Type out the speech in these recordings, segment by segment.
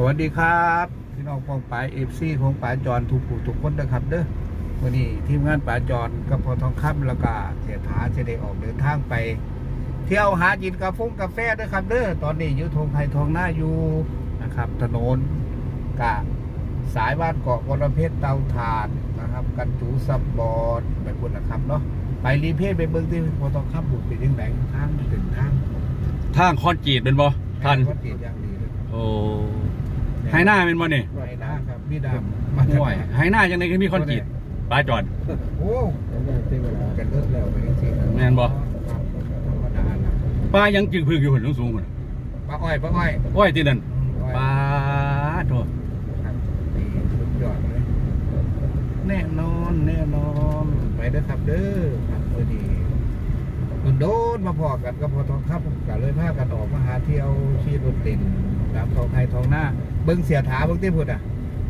สวัสดีครับ พี่น้องปองปายเอฟซีของป่าจรทุกผู้ทุกคนนะครับเด้อวันนี้ทีมงานป่าจรกับพอทองคำแล้วก็เสียถาจะได้ออกเดินทางไป เที่ยวหากินกาแฟกาแฟด้วยครับเด้อตอนนี้อยู่ทงไทยทองหน้าอยู่นะครับ ถนนกะสายบ้านเกาะวรเพชรเตาถ่านนะครับ กันจูซับบอร์ดไปคุณนะครับเนาะไปรีเพจไปเบิ้งที่พอทองคำบุกไปยังไหนทางถึงทางทางคอนกรีตเป็นบ่ทันก็ติดอย่างดีเลยครับโอ้ ไฮหน้าเป็นบ่นี่ไว้นะครับมีดำมาห่วยไฮหน้าจังไดก็มีคอนกรีตปลาจอดโอ้กันเลิกแล้วไปจริงๆแม่นบ่ครับธรรมดาล่ะปลายังจึงพึกอยู่หุ่นสูงๆหุ่นปลาอ้อยปลาอ้อยโอ้ยที่นั่นอ้อยปลาโถครับนี่สุดยอดเลยแน่นอนแน่นอนไปเด้อครับเด้อครับพอดีโดนมาพอกันก็พอทองครับก็เลยพากันออกมาหาเที่ยวขี่รถเล่นตามทองไทยทองหน้า เบิ้งเสียถาเบิ้งเต้พุดอะ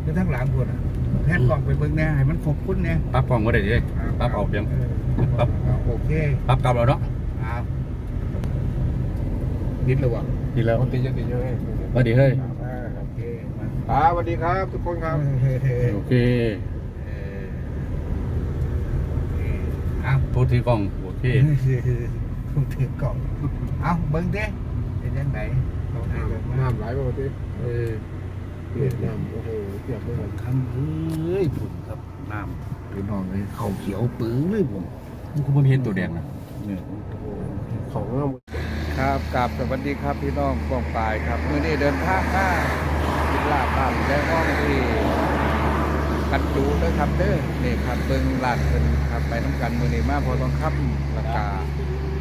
เบิ้งทั้งหลังพุดอะแพทย์กล่องไปเบิ้งแน่ให้มันครบคุ้นแน่ปรับกล่องบ่ได้เด้ปรับเอาเพียงปรับโอเคปรับกลับแล้วเนาะอ้าวดิ้นเลยวะดีแล้วติดเยอะติดเยอะสวัสดีเฮ้ยโอเคมาครับสวัสดีครับ ทุกคนครับโอเคอ้าวพูดที่กล้องโอเคคุณถือกล่อง เอาเบิ้งเด้ เป็นยังไงเขาให้เบิ้งมาน้ำไหลปกติเออเปลี่ยนน้ำโอ้โหเปียกเลยคำเอ้ยผมครับน้ำพี่น้องเลยเขาเขียวปื้อเลยผมมันคุณบ่เห็นตัวแดงนะเนี่ยโอ้โหของน้ำครับกราบสวัสดีครับพี่น้องกองปลายครับเมื่อนี้เดินทางมาจิลาบ้านแจ้งห้องที่กันจูเด้อครับเด้อนี่ครับเบิ่งลาดเป็นครับไปน้ำกันมือนี้มาพอต้องคับราคา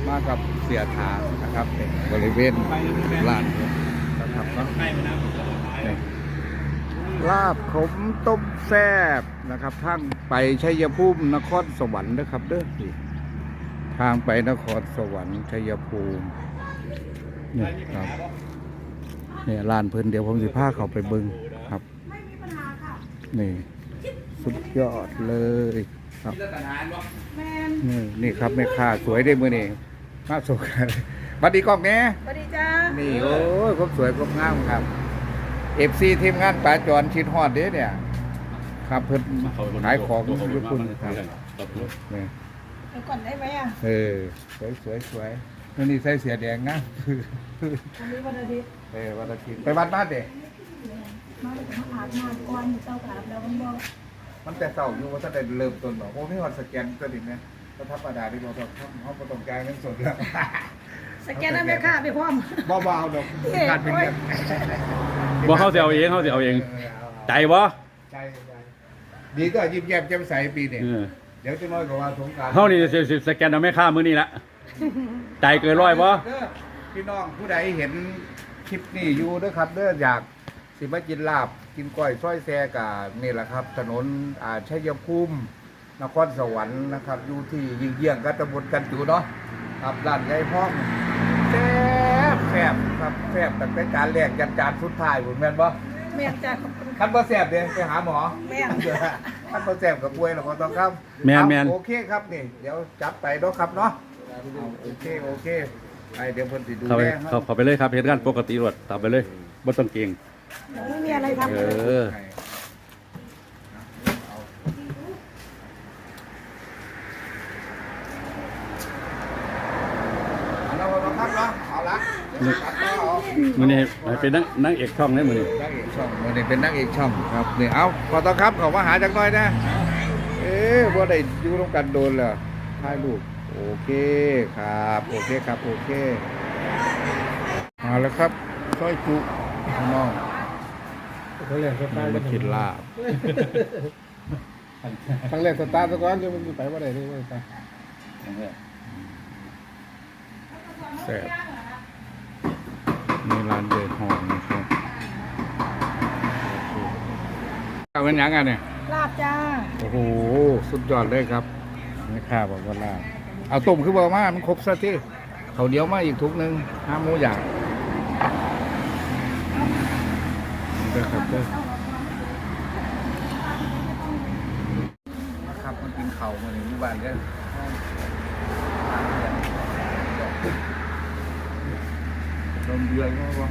มากับเสียถานะครับนี่บริเวณลาดเนี่ยนะครับเนาะนี่ลาบขมต้มแซ่บนะครับทางไปชัยภูมินครสวรรค์นะครับเด้อนี่ทางไปนครสวรรค์ชัยภูมินี่ครับเนี่ยลานเพิ่นเดี๋ยวผมสิพาเขาไปเบิ่งครับนี่สุดยอดเลยครับนี่นี่ครับแม่ค้าสวยได้มือนี่ มาสวยบัดดีกล้องเนี้ยสวัสดีจ้านี่โอ้ยครบสวยครบงามครับเอฟซีทีมงานป่าจรชิดฮอดเด้เนี่ย ครับเพิ่นขายของอยุคุณครับนี่เดี๋ยวก่อนได้ไหมอะเออสวยสวยสวยนี่นี่ใส่เสียแดงนะวันนี้วันอาทิตย์เออวันอาทิตย์ไปวัดบ้านเด้มามาอาบน้ำก่อนเจ้าอาบแล้วมันบอกมันแต่เศร้าอยู่ว่าถ้าได้เริ่มต้นบอกโอ้ไม่ฮอดสแกนตัวนี้นะ ก็ธรรมดาที่เราต้องทำเขาบ่ต้องจ่ายเงินสดแล้วสแกนได้ไหมค่ะไปพร้อมเบาๆดอกการเป็นเงินบ่เฮาสิเอาเองเฮาสิเอาเอง ใจบ่ใจใจดีก็ยิ้มแย้มแจ่มใสปีนี้เออเดี๋ยวจะน้อยกว่าวันสงกรารเฮานี่สิสิสแกนเอาแม่ค้ามื้อนี้ละใจเกินร้อยบ่พี่น้องผู้ใดเห็นคลิปนี้อยู่เด้อครับเด้ออยากสิมากินลาบกินก้อยซ้อยแซกะนี่แหละครับ ถนนอ่าชัยภูมิ นครสวรรค์นะครับอยู่ที่ยิงเยี่ยงๆกัตำบลกันจูเนาะครับร้านยายพ่องแซ่บแซ่บครับแซ่บตั้งแต่จานแรกยันจานสุดท้ายผมแม่นบ่แม่นจ้าขอบคุณคันบ่แซ่บเด้ไปหาหมอแม่นคันบ่แซ่บกับป่วยแล้วก็ต้องครับแม่นแม่นโอเคครับนี่เดี๋ยวจับไปเนาะครับเนาะเอาโอเคโอเคไปเดี๋ยวเพิ่นสิดูเข้าไปแลเข้าเข้าไปเลยครับเฮ็ดงานปกติรวดตามไปเลยบ่ต้องเกรงไม่มีอะไรทำเอเลยอเอาละเอาละครับเนาะเอาละครับเนาะเอามื้อนี้ให้เป็นนักนักเอกช่องได้มื้อนี้นักเอกช่องวันนี้เป็นนักเอกช่องครับนี่เอาขอต้อนรับเขามาหาจักหน่อยนะ เอ๊ะว่าได้อยู่ร่วมกันโดนเหรอถ่ายรูปโอเคครับ โอเคครับโอเคมาแล้วครับซอยจุพี่น้องครั้งแรกสตาร์ทมาคิดลาบครั้งแรกสตาร์ทซะก่อนเดี๋ยวมันไปว่าไหนนี่ไป แซ่บมีร้านเดินหองนะครับเอาเป็นยังไงเนี่ยลาบจ้า โอ้โห สุดยอดเลยครับไม่ค่าบอกว่าลาบเอาต้มคือบอกมามันครบซะที่เขาวเหนียวมาอีกทุกหนึ่งห้าหมูอย่างเด้อครับเด้อครับมันกินเข่าวมาในหมู่บ้านเด้อ còn dưới nữa không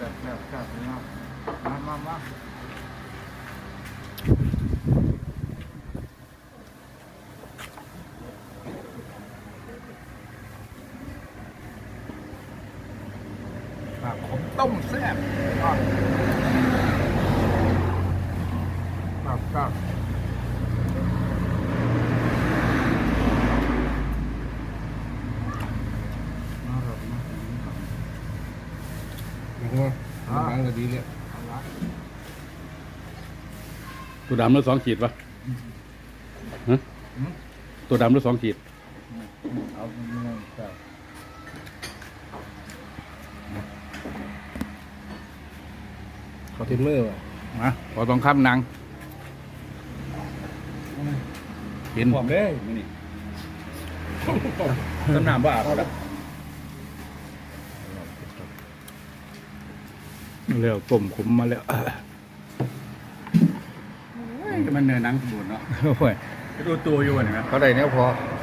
đẹp đẹp đẹp nhau mát mát mát và khổng อย่างว่าบางก็ดีเลยเอาละตัวดำหรือสองขีดปะฮะอืมตัวดำหรือสองขีดเอาเงินครับเขาทิ้งมือว่ะมาพอต้องข้ามนังกินผมเลยมื้อนี่ต้นน้ำว่าเอาละเร็วต้มขมมาแล้วมันเนื้อหนังสมบูรณ์เนาะโอ้ยดูตัวอยู่เห็นไหมเขาได้เนี้ยพออ